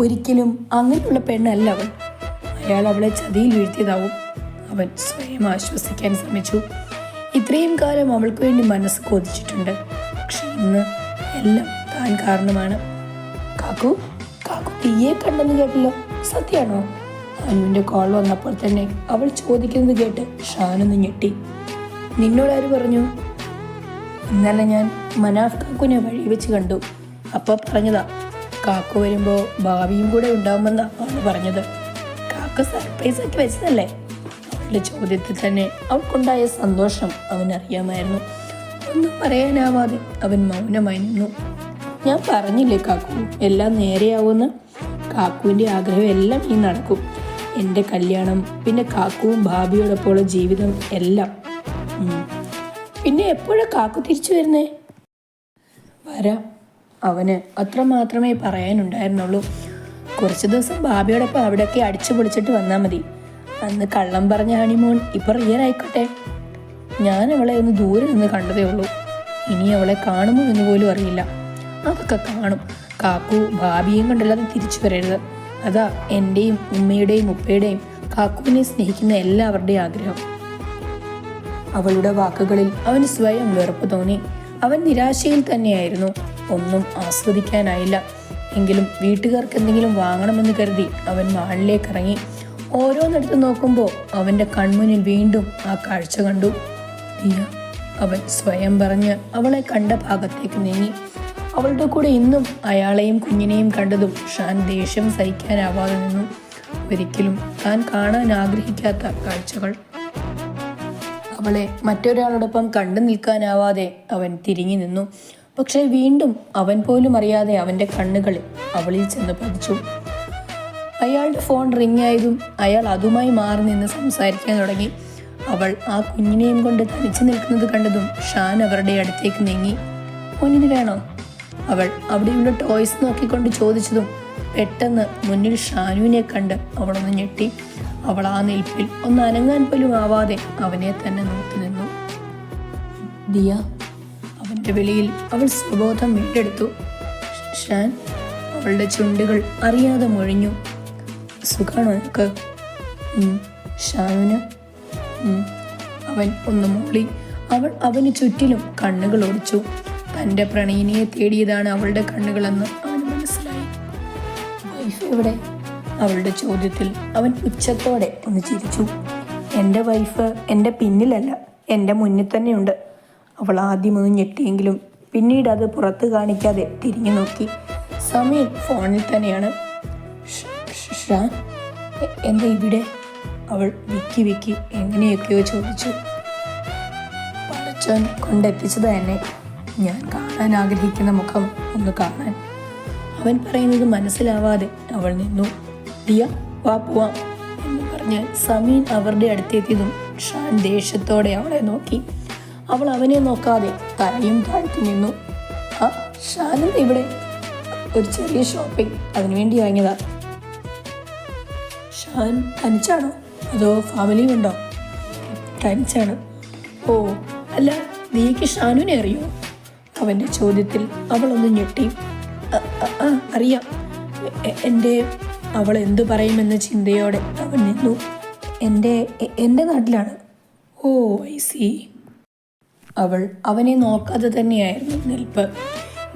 ഒരിക്കലും അങ്ങനെയുള്ള പെണ്ണല്ല അവൾ. അയാൾ അവളെ ചതിയിൽ വീഴ്ത്തിയതാവും. അവൻ സ്വയം ആശ്വസിക്കാൻ ശ്രമിച്ചു. ഇത്രയും കാലം അവൾക്ക് വേണ്ടി മനസ്സ് കൊതിച്ചിട്ടുണ്ട്. പക്ഷെ ഇന്ന് എല്ലാം താൻ കാരണമാണ്. കാക്കു കാക്കു തീയെ കണ്ടെന്ന് കേട്ടല്ലോ. സത്യാണോ അനുവിന്റെ കോൾ വന്നപ്പോൾ തന്നെ അവൾ ചോദിക്കുന്നത് കേട്ട് ഷാനൊന്ന് ഞെട്ടി. ആര് പറഞ്ഞു? ഇന്നലെ ഞാൻ മനാഫ് കാക്കുനെ വഴി വെച്ച് കണ്ടു. അപ്പോൾ പറഞ്ഞതാ. കാക്കു വരുമ്പോൾ ഭാവിയും കൂടെ ഉണ്ടാവുമെന്നാണ് അവൾ പറഞ്ഞത്. കാക്ക സർപ്രൈസ് ആക്കി വെച്ചതല്ലേ? അവളുടെ ചോദ്യത്തിൽ തന്നെ അവൾക്കുണ്ടായ സന്തോഷം അവനറിയാമായിരുന്നു. ഒന്നും പറയാനാവാതെ അവൻ മൗനമായി നിന്നു ഞാൻ പറഞ്ഞില്ലേ കാക്കു എല്ലാം നേരെയാവുമെന്ന്? കാക്കുവിന്റെ ആഗ്രഹം എല്ലാം ഈ നടക്കും. എന്റെ കല്യാണം പിന്നെ കാക്കുവും ഭാബിയോടൊപ്പമുള്ള ജീവിതം എല്ലാം. പിന്നെ എപ്പോഴാണ് കാക്കു തിരിച്ചു വരുന്നേ? വരാം. അവന് അത്ര മാത്രമേ പറയാനുണ്ടായിരുന്നുള്ളൂ. കുറച്ച് ദിവസം ബാബയോടൊപ്പം അവിടെയൊക്കെ അടിച്ചു പൊളിച്ചിട്ട് വന്നാൽ മതി. അന്ന് കള്ളം പറഞ്ഞ ഹണിമൂൺ ഇപ്പൊ റിയൽ ആയിക്കോട്ടെ. ഞാൻ അവളെ ഒന്ന് ദൂരെ നിന്ന് കണ്ടതേ ഉള്ളൂ. ഇനി അവളെ കാണുമോ എന്ന് പോലും അറിയില്ല. അതൊക്കെ കാണും. കാക്കു ഭാബിയും കണ്ടല്ലാതെ തിരിച്ചു വരരുത്. അതാ എന്റെയും ഉമ്മയുടെയും ഉപ്പയുടെയും കാക്കുവിനെ സ്നേഹിക്കുന്ന എല്ലാവരുടെയും ആഗ്രഹം. അവളുടെ വാക്കുകളിൽ അവന് സ്വയം വെറുപ്പ് തോന്നി. അവൻ നിരാശയിൽ തന്നെയായിരുന്നു. ഒന്നും ആസ്വദിക്കാനായില്ല. എങ്കിലും വീട്ടുകാർക്ക് എന്തെങ്കിലും വാങ്ങണമെന്ന് കരുതി അവൻ മാളിലേക്ക് ഇറങ്ങി ഓരോന്നിടത്ത് നോക്കുമ്പോൾ അവന്റെ കൺമുന്നിൽ വീണ്ടും ആ കാഴ്ച കണ്ടു. ദിയ അവൻ സ്വയം പറഞ്ഞ് അവളെ കണ്ട ഭാഗത്തേക്ക് നീങ്ങി. അവളുടെ കൂടെ ഇന്നും അയാളെയും കുഞ്ഞിനെയും കണ്ടതും ഷാൻ ദേഷ്യം സഹിക്കാനാവാതെ നിന്നു. ഒരിക്കലും താൻ കാണാൻ ആഗ്രഹിക്കാത്ത കാഴ്ചകൾ. അവളെ മറ്റൊരാളോടൊപ്പം കണ്ടു നിൽക്കാനാവാതെ അവൻ തിരിഞ്ഞു നിന്നു. പക്ഷേ വീണ്ടും അവൻ പോലും അറിയാതെ അവന്റെ കണ്ണുകൾ അവളിൽ ചെന്ന് പതിച്ചു. അയാളുടെ ഫോൺ റിങ് ആയതും അയാൾ അതുമായി മാറി നിന്ന് സംസാരിക്കാൻ തുടങ്ങി. അവൾ ആ കുഞ്ഞിനെയും കൊണ്ട് തനിച്ചു നിൽക്കുന്നത് കണ്ടതും ഷാൻ അവരുടെ അടുത്തേക്ക് നീങ്ങി. മോനിത് വേണോ? അവൾ അവിടെയുള്ള ടോയ്സ് നോക്കിക്കൊണ്ട് ചോദിച്ചതും പെട്ടെന്ന് മുന്നിൽ ഷാനുവിനെ കണ്ട് അവളൊന്ന് ഞെട്ടി. അവൾ ആ നിൽപ്പിൽ ഒന്ന് അനങ്ങാൻ പോലും ആവാതെ അവനെ തന്നെ നോക്കി നിന്നു. ദിയ അവന്റെ വെളിയിൽ അവൾ സ്വബോധം വീണ്ടെടുത്തു. ഷാൻ അവളുടെ ചുണ്ടുകൾ അറിയാതെ മൊഴിഞ്ഞു. സുഖാണോ. ഷാനുവിന് അവൻ ഒന്ന് മൂളി അവൾ അവന് ചുറ്റിലും കണ്ണുകൾ ഓടിച്ചു. തന്റെ പ്രണയിനിയെ തേടിയതാണ് അവളുടെ കണ്ണുകളെന്ന് അവന് മനസ്സിലായി. വൈഫ് എവിടെ? അവളുടെ ചോദ്യത്തിൽ അവൻ ഉച്ചത്തോടെ ഒന്ന് ചിരിച്ചു എന്റെ വൈഫ് എന്റെ പിന്നിലല്ല എന്റെ മുന്നിൽ തന്നെയുണ്ട് അവൾ ആദ്യം ഒന്ന് ഞെട്ടിയെങ്കിലും പിന്നീട് അത് പുറത്ത് കാണിക്കാതെ തിരിഞ്ഞു നോക്കി സമീർ ഫോണിൽ തന്നെയാണ് ഷ്- എന്താ ഇവിടെ അവൾ വിക്കി വിക്കി എങ്ങനെയൊക്കെയോ ചോദിച്ചു പടച്ചോൻ കൊണ്ടെത്തിച്ചത് തന്നെ ഞാൻ കാണാൻ ആഗ്രഹിക്കുന്ന മുഖം ഒന്ന് കാണാൻ അവൻ പറയുന്നത് മനസ്സിലാവാതെ അവൾ നിന്നു ദിയ വാ പോവാം എന്ന് പറഞ്ഞ് സമീൻ അവരുടെ അടുത്തെത്തിയതും ഷാൻ ദേഷ്യത്തോടെ അവളെ നോക്കി. അവൾ അവനെ നോക്കാതെ തലയും താഴ്ത്തി നിന്നു. ആ ഷാനും ഇവിടെ ഒരു ചെറിയ ഷോപ്പിംഗ് അതിനുവേണ്ടി വാങ്ങിയതാ. ഷാൻ തനിച്ചാണോ? അതോ ഫാമിലിയും ഉണ്ടോ? തനിച്ചാണ് ഓ അല്ല നീക്ക് ഷാനുവിനെ അറിയോ? അവന്റെ ചോദ്യത്തിൽ അവളൊന്ന് ഞെട്ടി. "അ- അ- ആ അറിയാം. എന്റെ അവൾ എന്തു പറയുമെന്ന ചിന്തയോടെ അവൻ നിന്നു. എന്റെ എന്റെ നാട്ടിലാണ്. Oh I see. അവൾ അവനെ നോക്കാതെ തന്നെയായിരുന്നു നിൽപ്പ്.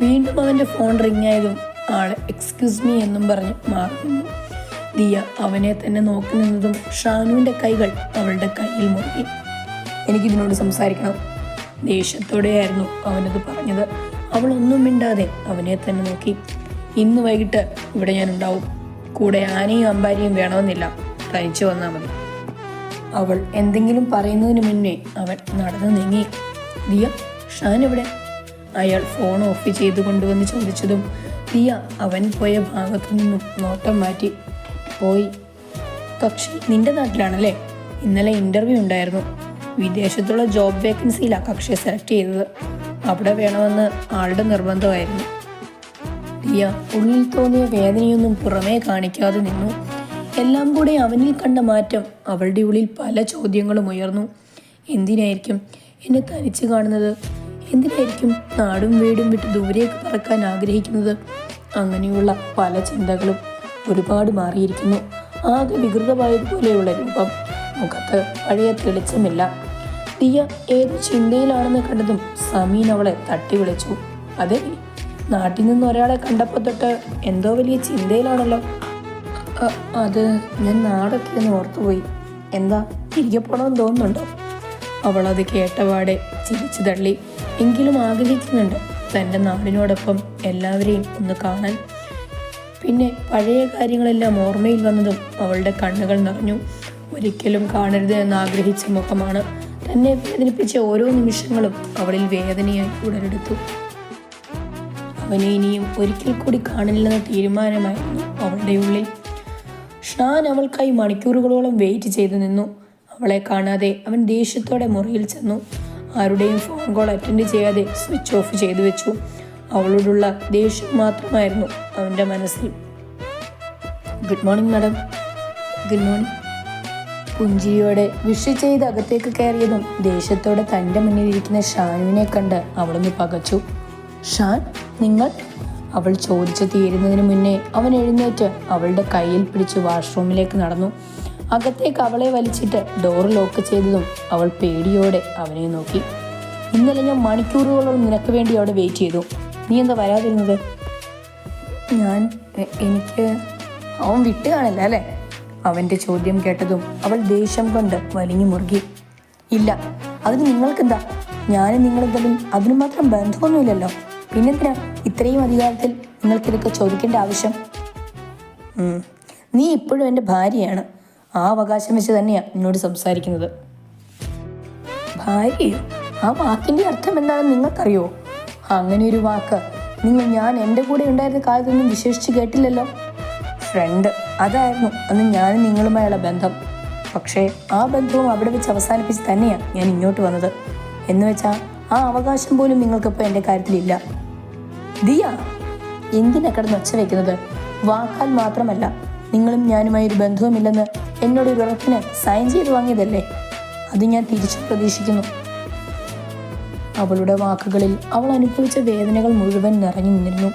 വീണ്ടും അവന്റെ ഫോൺ റിങ് ആയതും ആൾ എക്സ്ക്യൂസ് മീ എന്നും പറഞ്ഞ് മാറുന്നു ദിയ അവനെ തന്നെ നോക്കി നിന്നതും ഷാനുവിന്റെ കൈകൾ അവളുടെ കയ്യിൽ മുറുകി. എനിക്കിതിനോട് സംസാരിക്കണം. ദേഷ്യത്തോടെയായിരുന്നു അവനത് പറഞ്ഞത്. അവൾ ഒന്നും മിണ്ടാതെ അവനെ തന്നെ നോക്കി. ഇന്ന് വൈകിട്ട് ഇവിടെ ഞാൻ ഉണ്ടാവും കൂടെ ആനയും അമ്പാരിയും വേണമെന്നില്ല. തനിച്ചു വന്നാൽ മതി. അവൾ എന്തെങ്കിലും പറയുന്നതിന് മുന്നേ അവൻ നടന്നു നീങ്ങി. ദിയ ഷാൻ എവിടെ? അയാൾ ഫോൺ ഓഫ് ചെയ്തു കൊണ്ടുവന്ന് ചോദിച്ചതും ദിയ അവൻ പോയ ഭാഗത്തു നിന്നും നോട്ടം മാറ്റി. പോയി. കക്ഷി നിന്റെ നാട്ടിലാണല്ലേ? ഇന്നലെ ഇന്റർവ്യൂ ഉണ്ടായിരുന്നു. വിദേശത്തുള്ള ജോബ് വേക്കൻസിയിലാണ് കക്ഷിയെ സെലക്ട് ചെയ്തത്. അവിടെ വേണമെന്ന് ആളുടെ നിർബന്ധമായിരുന്നു. ദിയ ഉള്ളിൽ തോന്നിയ വേദനയൊന്നും പുറമേ കാണിക്കാതെ നിന്നു. എല്ലാം കൂടെ അവനിൽ കണ്ട മാറ്റം അവളുടെ ഉള്ളിൽ പല ചോദ്യങ്ങളും ഉയർന്നു. എന്തിനായിരിക്കും എന്നെ തനിച്ച് കാണുന്നത്? എന്തിനായിരിക്കും നാടും വീടും വിട്ട് ദൂരേക്ക് പറക്കാൻ ആഗ്രഹിക്കുന്നത്? അങ്ങനെയുള്ള പല ചിന്തകളും ഒരുപാട് മാറിയിരിക്കുന്നു. ആകെ വികൃതമായതുപോലെയുള്ള രൂപം. മുഖത്ത് പഴയ തെളിച്ചമില്ല. ദിയ ഏത് ചിന്തയിലാണെന്ന് കണ്ടതും സമീൻ അവളെ തട്ടി വിളിച്ചു അതെ നാട്ടിൽ നിന്ന് ഒരാളെ കണ്ടപ്പോൾ തൊട്ട് എന്തോ വലിയ ചിന്തയിലാണല്ലോ. അത് ഞാൻ നാടൊക്കെ ഓർത്തുപോയി എന്താ തിരികെ പോണമെന്ന് തോന്നുന്നുണ്ടോ? അവളത് കേട്ടപാടെ ചിരിച്ചു തള്ളി. എങ്കിലും ആഗ്രഹിക്കുന്നുണ്ട് തന്റെ നാടിനോടൊപ്പം എല്ലാവരെയും ഒന്ന് കാണാൻ. പിന്നെ പഴയ കാര്യങ്ങളെല്ലാം ഓർമ്മയിൽ വന്നതും അവളുടെ കണ്ണുകൾ നിറഞ്ഞു. ഒരിക്കലും കാണരുത് എന്ന് ആഗ്രഹിച്ച മുഖമാണ്. തന്നെ വേദനിപ്പിച്ച ഓരോ നിമിഷങ്ങളും അവളിൽ വേദനയായി ഉടലെടുത്തു. അവനെ ഇനിയും ഒരിക്കൽ കൂടി കാണില്ലെന്ന തീരുമാനമായിരുന്നു അവളുടെ ഉള്ളിൽ. ഷാൻ അവൾക്കായി മണിക്കൂറുകളോളം വെയിറ്റ് ചെയ്തു നിന്നു. അവളെ കാണാതെ അവൻ ദേഷ്യത്തോടെ മുറിയിൽ ചെന്നു. ആരുടെയും ഫോൺ കോൾ അറ്റൻഡ് ചെയ്യാതെ സ്വിച്ച് ഓഫ് ചെയ്തു വെച്ചു. അവളോടുള്ള ദേഷ്യം മാത്രമായിരുന്നു അവന്റെ മനസ്സിൽ. Good morning madam. Good morning. പുഞ്ചിരിയോടെ വിഷ് ചെയ്ത് അകത്തേക്ക് കയറിയതും ദേഷ്യത്തോടെ തന്റെ മുന്നിലിരിക്കുന്ന ഷാനുവിനെ കണ്ട് അവളൊന്ന് പകച്ചു. ഷാൻ നിങ്ങൾ? അവൾ ചോദിച്ചു തീരുന്നതിന് മുന്നേ അവൻ എഴുന്നേറ്റ് അവളുടെ കയ്യിൽ പിടിച്ച് വാഷ്റൂമിലേക്ക് നടന്നു. അകത്തേക്ക് അവളെ വലിച്ചിട്ട് ഡോർ ലോക്ക് ചെയ്തതും അവൾ പേടിയോടെ അവനെ നോക്കി. ഇന്നലെ ഞാൻ മണിക്കൂറുകളോളം നിനക്ക് വേണ്ടി അവിടെ വെയിറ്റ് ചെയ്തു. നീ എന്താ വരാതിരുന്നത്? ഞാൻ എനിക്ക് അവൻ വിട്ട് കാണില്ല അല്ലേ? അവന്റെ ചോദ്യം കേട്ടതും അവൾ ദേഷ്യം കൊണ്ട് വലിഞ്ഞു മുറുകി. ഇല്ല അതിന് നിങ്ങൾക്കെന്താ? ഞാനും നിങ്ങളെന്തായാലും അതിന് മാത്രം ബന്ധമൊന്നുമില്ലല്ലോ. പിന്നെന്തിനാ ഇത്രയും അധികാരത്തിൽ നിങ്ങൾക്കിതൊക്കെ ചോദിക്കേണ്ട ആവശ്യം? നീ ഇപ്പോഴും എന്റെ ഭാര്യയാണ്. ആ അവകാശം വെച്ച് തന്നെയാണ് എന്നോട് സംസാരിക്കുന്നത്. ഭാര്യയോ ആ വാക്കിന്റെ അർത്ഥം എന്താണെന്ന് നിങ്ങൾക്കറിയോ? അങ്ങനെ ഒരു വാക്ക് നിങ്ങൾ ഞാൻ എന്റെ കൂടെ ഉണ്ടായിരുന്ന കാലത്തൊന്നും വിശേഷിച്ച് കേട്ടില്ലല്ലോ? ഫ്രണ്ട് അതായിരുന്നു അന്ന് ഞാനും നിങ്ങളുമായുള്ള ബന്ധം. പക്ഷേ ആ ബന്ധവും അവിടെ വെച്ച് അവസാനിപ്പിച്ച് തന്നെയാണ് ഞാൻ ഇങ്ങോട്ട് വന്നത്. എന്ന് വെച്ചാൽ ആ അവകാശം പോലും നിങ്ങൾക്കിപ്പോൾ എന്റെ കാര്യത്തിലില്ല. ദിയ എന്തിനാ കിടന്ന് ഒച്ച വെക്കുന്നത്? വാക്കാൽ മാത്രമല്ല നിങ്ങളും ഞാനുമായി ഒരു ബന്ധവുമില്ലെന്ന് എന്നോട് ഒരു ഉറപ്പിന് സൈൻ ചെയ്ത് വാങ്ങിയതല്ലേ? അത് ഞാൻ തിരിച്ചു പ്രതീക്ഷിക്കുന്നു. അവളുടെ വാക്കുകളിൽ അവൾ അനുഭവിച്ച വേദനകൾ മുഴുവൻ നിറഞ്ഞു നിന്നിരുന്നു.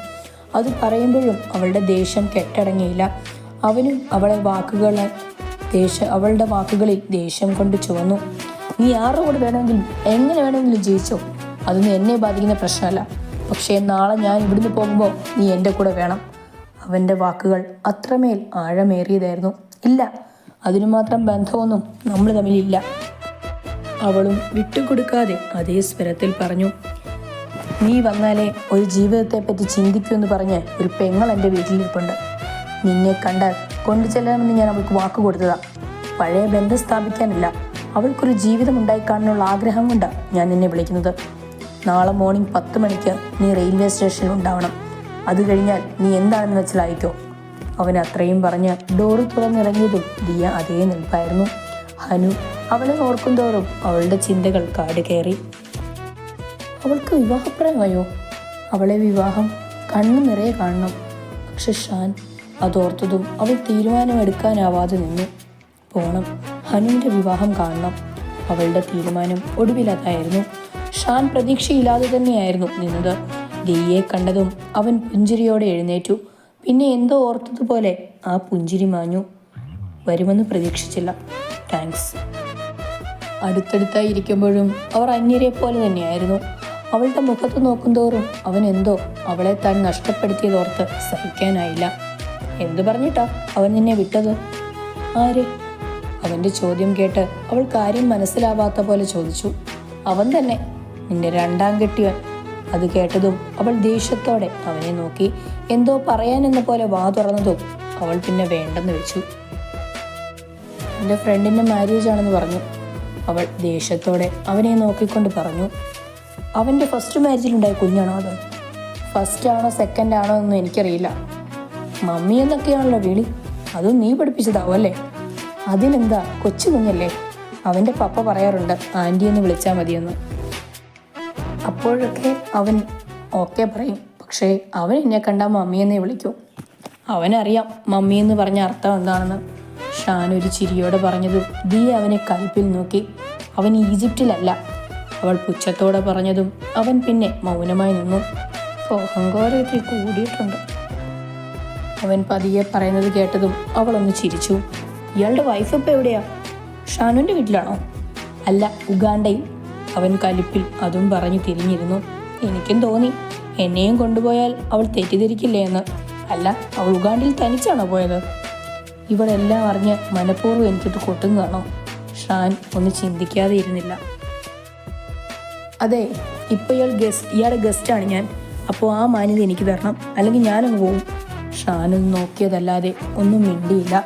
അത് പറയുമ്പോഴും അവളുടെ ദേഷ്യം കെട്ടടങ്ങിയില്ല. അവനും അവളെ വാക്കുകളെ ദേഷ്യ അവളുടെ വാക്കുകളിൽ ദേഷ്യം കൊണ്ട് ചുവന്നു. നീ ആരുടെ കൂടെ വേണമെങ്കിലും എങ്ങനെ വേണമെങ്കിലും ജയിച്ചോ? അതൊന്നും എന്നെ ബാധിക്കുന്ന പ്രശ്നമല്ല. പക്ഷേ നാളെ ഞാൻ ഇവിടുന്ന് പോകുമ്പോൾ നീ എന്റെ കൂടെ വേണം. അവന്റെ വാക്കുകൾ അത്രമേൽ ആഴമേറിയതായിരുന്നു. ഇല്ല അതിനു മാത്രം ബന്ധമൊന്നും നമ്മൾ തമ്മിലില്ല. അവളും വിട്ടുകൊടുക്കാതെ അതേ സ്വരത്തിൽ പറഞ്ഞു നീ വന്നാലേ ഒരു ജീവിതത്തെപ്പറ്റി ചിന്തിക്കുമെന്ന് പറഞ്ഞ് ഒരു പെങ്ങൾ എന്റെ വീട്ടിലിരിപ്പുണ്ട്. നിന്നെ കണ്ടാൽ കൊണ്ടു ചെല്ലണമെന്ന് ഞാൻ അവൾക്ക് വാക്ക് കൊടുത്തതാ. പഴയ ബന്ധം സ്ഥാപിക്കാനല്ല. അവൾക്കൊരു ജീവിതം ഉണ്ടായിക്കാണാനുള്ള ആഗ്രഹം കൊണ്ടാണ് ഞാൻ നിന്നെ വിളിക്കുന്നത്. നാളെ മോർണിംഗ് പത്ത് മണിക്ക് നീ റെയിൽവേ സ്റ്റേഷനിൽ ഉണ്ടാവണം. അത് കഴിഞ്ഞാൽ നീ എന്താണെന്ന് വെച്ചാൽ അയക്കോ അവൻ അത്രയും പറഞ്ഞ് ഡോറിൽ തുറന്നിറങ്ങിയതും ദിയ അതേ നിൽപ്പായിരുന്നു. ഹനു അവളെ ഓർക്കുന്തോറും അവളുടെ ചിന്തകൾ കാട് കയറി. അവൾക്ക് വിവാഹപ്രായമായോ? അവളെ വിവാഹം കണ്ണു നിറയെ കാണണം. പക്ഷെ ഷാൻ അതോർത്തതും അവൾ തീരുമാനമെടുക്കാനാവാതെ നിന്നു. പോണം. ഹനുവിന്റെ വിവാഹം കാണണം. അവളുടെ തീരുമാനം ഒടുവിലതായിരുന്നു. ഷാൻ പ്രതീക്ഷയില്ലാതെ തന്നെയായിരുന്നു നിന്നത്. ദിയെ കണ്ടതും അവൻ പുഞ്ചിരിയോടെ എഴുന്നേറ്റു. പിന്നെ എന്തോ ഓർത്തതുപോലെ ആ പുഞ്ചിരി മാഞ്ഞു. വരുമെന്ന് പ്രതീക്ഷിച്ചില്ല. താങ്ക്സ്. അടുത്തടുത്തായി ഇരിക്കുമ്പോഴും അവർ അന്യരെ പോലെ തന്നെയായിരുന്നു. അവളുടെ മുഖത്ത് നോക്കുന്തോറും അവൻ എന്തോ അവളെ താൻ നഷ്ടപ്പെടുത്തിയതോർത്ത് സഹിക്കാനായില്ല. എന്തു പറഞ്ഞിട്ടാ അവൻ നിന്നെ വിട്ടത്? ആര്? അവന്റെ ചോദ്യം കേട്ട് അവൾ കാര്യം മനസ്സിലാവാത്ത പോലെ ചോദിച്ചു. അവൻ തന്നെ. നിന്റെ രണ്ടാം കെട്ടിയവൻ. അത് കേട്ടതും അവൾ ദേഷ്യത്തോടെ അവനെ നോക്കി. എന്തോ പറയാനെന്ന പോലെ വാ തുറന്നതും അവൾ പിന്നെ വേണ്ടെന്ന് വെച്ചു. എന്റെ ഫ്രണ്ടിന്റെ മാരേജ് ആണെന്ന് പറഞ്ഞു. അവൾ ദേഷ്യത്തോടെ അവനെ നോക്കിക്കൊണ്ട് പറഞ്ഞു. അവന്റെ ഫസ്റ്റ് മാരേജിലുണ്ടായ കുഞ്ഞാണോ അത്? ഫസ്റ്റ് ആണോ സെക്കൻഡ് ആണോ എന്നൊന്നും എനിക്കറിയില്ല. മമ്മി എന്നൊക്കെയാണല്ലോ വിളി. അതും നീ പഠിപ്പിച്ചതാവും അല്ലേ? അതിനെന്താ കൊച്ചു കുഞ്ഞല്ലേ? അവന്റെ പപ്പ പറയാറുണ്ട് ആന്റി എന്ന് വിളിച്ചാൽ മതിയെന്ന്. അപ്പോഴൊക്കെ അവൻ ഓക്കെ പറയും. പക്ഷേ അവൻ എന്നെ കണ്ടാൽ മമ്മിയെന്നേ വിളിക്കൂ. അവനറിയാം മമ്മി എന്ന് പറഞ്ഞ അർത്ഥം എന്താണെന്ന്. ഷാൻ ഒരു ചിരിയോടെ പറഞ്ഞതും ദീ അവനെ കൽപ്പിൽ നോക്കി. അവൻ ഈജിപ്തിലല്ല. അവൾ പുച്ഛത്തോടെ പറഞ്ഞതും അവൻ പിന്നെ മൗനമായി നിന്നു. അഹങ്കാരത്തിൽ കൂടിയിട്ടുണ്ട്. അവൻ പതിയെ പറയുന്നത് കേട്ടതും അവളൊന്ന് ചിരിച്ചു. ഇയാളുടെ വൈഫ് ഇപ്പം എവിടെയാ? ഷാനുവിന്റെ വീട്ടിലാണോ? അല്ല ഉഗാണ്ടയിൽ. അവൻ കലിപ്പിൽ അതും പറഞ്ഞു തിരിഞ്ഞിരുന്നു. എനിക്കും തോന്നി എന്നെയും കൊണ്ടുപോയാൽ അവൾ തെറ്റിദ്ധരിക്കില്ലേ എന്ന്. അല്ല അവൾ ഉഗാണ്ടിൽ തനിച്ചാണോ പോയത്? ഇവളെല്ലാം അറിഞ്ഞ് മനഃപൂർവം എനിക്കിട്ട് കൊട്ടുന്നതാണോ ഷാൻ ഒന്ന് ചിന്തിക്കാതെ ഇരുന്നില്ല. അതെ ഇപ്പോൾ ഇയാൾ ഗസ്റ്റ് ഇയാളുടെ ഗസ്റ്റാണ് ഞാൻ. അപ്പോൾ ആ മാന്യത എനിക്ക് തരണം. അല്ലെങ്കിൽ ഞാനങ്ങ് പോവും. ഷാനൊന്ന് നോക്കിയതല്ലാതെ ഒന്നും മിണ്ടിയില്ല.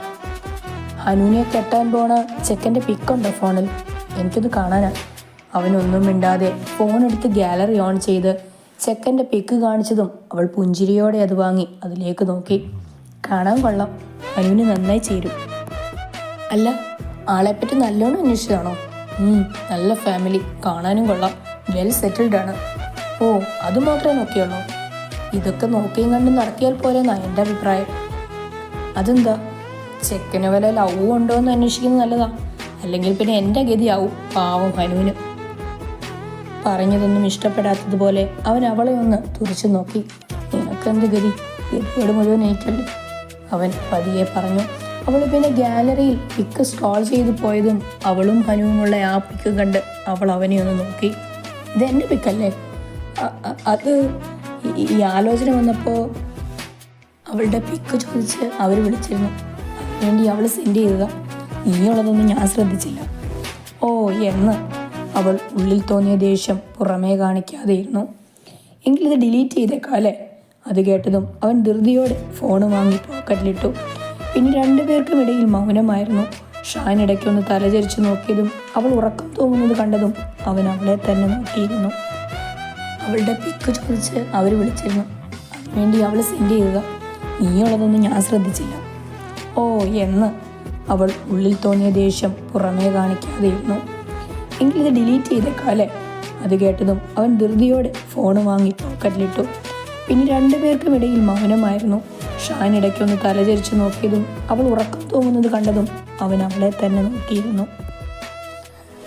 ഹനുവിനെ കെട്ടാൻ പോണ ചെക്കന്റെ പിക്കുണ്ടോ ഫോണിൽ? എനിക്കത് കാണാനാ. അവനൊന്നും മിണ്ടാതെ ഫോണെടുത്ത് ഗാലറി ഓൺ ചെയ്ത് ചെക്കന്റെ പിക്ക് കാണിച്ചതും അവൾ പുഞ്ചിരിയോടെ അത് വാങ്ങി അതിലേക്ക് നോക്കി. കാണാൻ കൊള്ളാം. അനുവിന് നന്നായി ചേരും. അല്ല ആളെപ്പറ്റി നല്ലോണം അന്വേഷിച്ചതാണോ? നല്ല ഫാമിലി കാണാനും കൊള്ളാം. വെൽ സെറ്റിൽഡ് ആണ്. ഓ അത് മാത്രമേ നോക്കിയുള്ളൂ. ഇതൊക്കെ നോക്കിയും കണ്ടും നടത്തിയാൽ എന്നാണ് എന്റെ അഭിപ്രായം. അതെന്താ? ചെക്കന് വല്ല ലവ് ഉണ്ടോ എന്ന് അന്വേഷിക്കുന്നത് നല്ലതാ. അല്ലെങ്കിൽ പിന്നെ എന്റെ ഗതിയാവും പാവം ഹനുവിന് പറഞ്ഞതൊന്നും ഇഷ്ടപ്പെടാത്തതുപോലെ അവൻ അവളെ ഒന്ന് തുറച്ചു നോക്കി. നിനക്കെന്ത് ഗതി? ഗതിയോട് മുഴുവൻ ഏറ്റല്ലേ അവൻ പതിയെ പറഞ്ഞു. അവൾ പിന്നെ ഗാലറിയിൽ പിക്ക് സ്ക്രോൾ ചെയ്ത് പോയതും അവളും ഹനുവുമുള്ള ആ പിക്ക് കണ്ട് അവൾ അവനെ ഒന്ന് നോക്കി. ഇത് എന്റെ പിക്കല്ലേ അത് ഈ- ആലോചന വന്നപ്പോൾ അവളുടെ പിക്ക് ചോദിച്ച് അവർ വിളിച്ചിരുന്നു. അതിനുവേണ്ടി അവൾ സെൻഡ് ചെയ്തതാ. നീയുള്ളതൊന്നും ഞാൻ ശ്രദ്ധിച്ചില്ല. ഓ എന്ന്? അവൾ ഉള്ളിൽ തോന്നിയ ദേഷ്യം പുറമേ കാണിക്കാതെയിരുന്നു. എങ്കിലിത് ഡിലീറ്റ് ചെയ്തേക്കാം അല്ലേ? അത് കേട്ടതും അവൻ ധൃതിയോടെ ഫോൺ വാങ്ങി പോക്കറ്റിലിട്ടു. പിന്നെ രണ്ടുപേർക്കും ഇടയിൽ മൗനമായിരുന്നു. ഷാൻ ഇടയ്ക്കൊന്ന് തലചരിച്ചു നോക്കിയതും അവൾ ഉറക്കം തോന്നുന്നത് കണ്ടതും അവൻ അവളെ തന്നെ നോക്കിയിരുന്നു. അവളുടെ പിക്ക് ചോദിച്ച് അവർ വിളിച്ചിരുന്നു. അതിനുവേണ്ടി അവൾ സെൻഡ് ചെയ്യുക. നീയുള്ളതൊന്നും ഞാൻ ശ്രദ്ധിച്ചില്ല. ഓ എന്ന്. അവൾ ഉള്ളിൽ തോന്നിയ ദേഷ്യം പുറമേ കാണിക്കാതെയിരുന്നു. എങ്കിലിത് ഡിലീറ്റ് ചെയ്തേക്കാം അല്ലേ? അത് കേട്ടതും അവൻ ധൃതിയോടെ ഫോൺ വാങ്ങി പോക്കറ്റിലിട്ടു പിന്നെ രണ്ടുപേർക്കും ഇടയിൽ മൗനമായിരുന്നു. ഷാൻ ഇടയ്ക്കൊന്ന് തലചരിച്ച് നോക്കിയതും അവൾ ഉറക്കം തോന്നുന്നത് കണ്ടതും അവൻ അവളെ തന്നെ നോക്കിയിരുന്നു.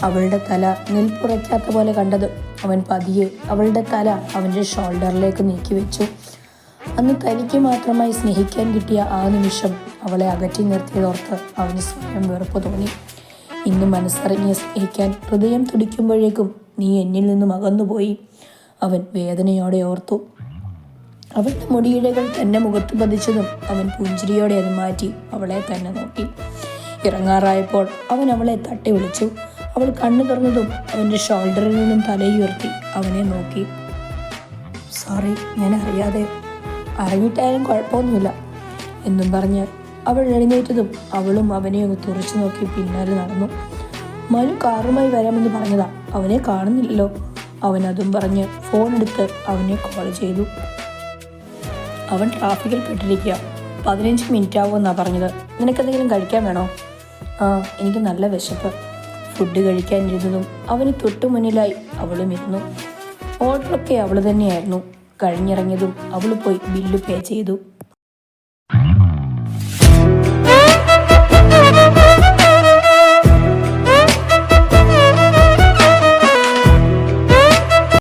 അവളുടെ തല നിൽപ്പുറയ്ക്കാത്ത പോലെ കണ്ടത് അവൻ പതിയെ അവളുടെ തല അവന്റെ ഷോൾഡറിലേക്ക് നീക്കി വെച്ചു. അന്ന് തനിക്ക് മാത്രമായി സ്നേഹിക്കാൻ കിട്ടിയ ആ നിമിഷം അവളെ അകറ്റി നിർത്തിയതോർത്ത് അവന് സ്വയം വെറുപ്പ് തോന്നി. ഇന്ന് മനസ്സറിഞ്ഞ് സ്നേഹിക്കാൻ ഹൃദയം തുടിക്കുമ്പോഴേക്കും നീ എന്നിൽ നിന്നും അകന്നുപോയി. അവൻ വേദനയോടെ ഓർത്തു. അവളുടെ മുടിയിഴകൾ തന്നെ മുഖത്ത് പതിച്ചതും അവൻ പുഞ്ചിരിയോടെ അത് മാറ്റി അവളെ തന്നെ നോക്കി. ഇറങ്ങാറായപ്പോൾ അവൻ അവളെ തട്ടി വിളിച്ചു. അവൾ കണ്ണു തുറന്നതും അവന്റെ ഷോൾഡറിൽ നിന്നും തലയുയർത്തി അവനെ നോക്കി. സോറി ഞാൻ അറിയാതെ. അറിഞ്ഞിട്ടായാലും കുഴപ്പമൊന്നുമില്ല എന്നും പറഞ്ഞ് അവൾ എഴുന്നേറ്റതും അവളും അവനെ ഒന്ന് തുറച്ചു നോക്കി പിന്നാലെ നടന്നു. മനു കാറുമായി വരാമെന്ന് പറഞ്ഞതാ. അവനെ കാണുന്നില്ലല്ലോ. അവൻ അതും പറഞ്ഞ് ഫോൺ എടുത്ത് അവനെ കോൾ ചെയ്തു. അവൻ ട്രാഫിക്കിൽ പെട്ടിരിക്കുക. പതിനഞ്ച് മിനിറ്റ് ആവുമെന്നാണ് പറഞ്ഞത്. നിനക്കെന്തെങ്കിലും കഴിക്കാൻ വേണോ? ആ എനിക്ക് നല്ല വിശപ്പ്. ഫുഡ് കഴിക്കാൻ ഇരുന്നതും അവന് തൊട്ടു മുന്നിലായി അവളും ഇരുന്നു. ഓർഡറൊക്കെ അവൾ തന്നെയായിരുന്നു. കഴിഞ്ഞിറങ്ങിയതും അവൾ പോയി ബില്ല് പേ ചെയ്തു.